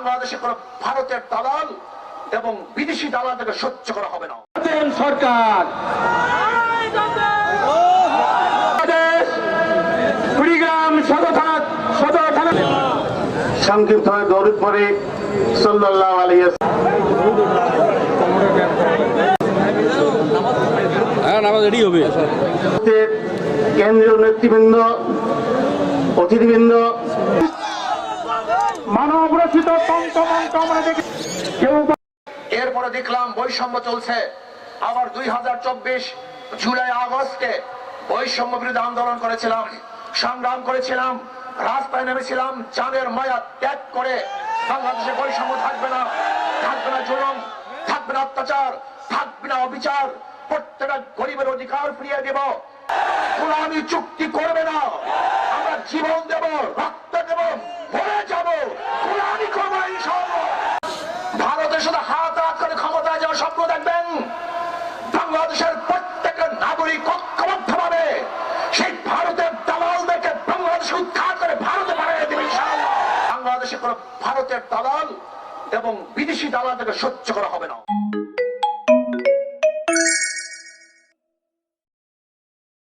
বাংলাদেশে কোনো ভারতের দালাল এবং বিদেশি দালাল থেকে সহ্য করা হবে না। সরকার। বাংলাদেশ কুড়িগ্রাম সদর থানা সদর দৌড় পরে সাল্লাহ আলিয়া হ্যাঁ নামাজ রেডি হবে। কেন্দ্রীয় নেতৃবৃন্দ অতিথিবৃন্দ এরপরে দেখলাম বৈষম্য চলছে। আবার দুই হাজার চব্বিশ জুলাই আগস্টে বৈষম্য বিরুদ্ধে আন্দোলন করেছিলাম, সংগ্রাম করেছিলাম, রাস্তায় নেমেছিলাম, চাঁদের মায়া ত্যাগ করে বাংলাদেশে বৈষম্য থাকবে না থাকবে না জুলুম, থাকবে না অত্যাচার, থাকবে না অবিচার। প্রত্যেকটা গরিবের অধিকার ফিরিয়ে দেব। চুক্তি করবে না আমরা জীবন দেব রক্ত দেব মরে যাব গোলামি করব না ইনশাআল্লাহ ভারতের সাথে হাত হাত করে ক্ষমতায় যাওয়ার স্বপ্ন দেখবেন বাংলাদেশের প্রত্যেকটা নাগরিক ঐক্যবদ্ধ ভাবে সেই ভারতের দালালদেরকে বাংলাদেশে উৎখাত করে ভারতে পাঠিয়ে দেবে ইনশাআল্লাহ। বাংলাদেশে কোনো ভারতের দালাল এবং বিদেশি দালাল থেকে সহ্য করা হবে না।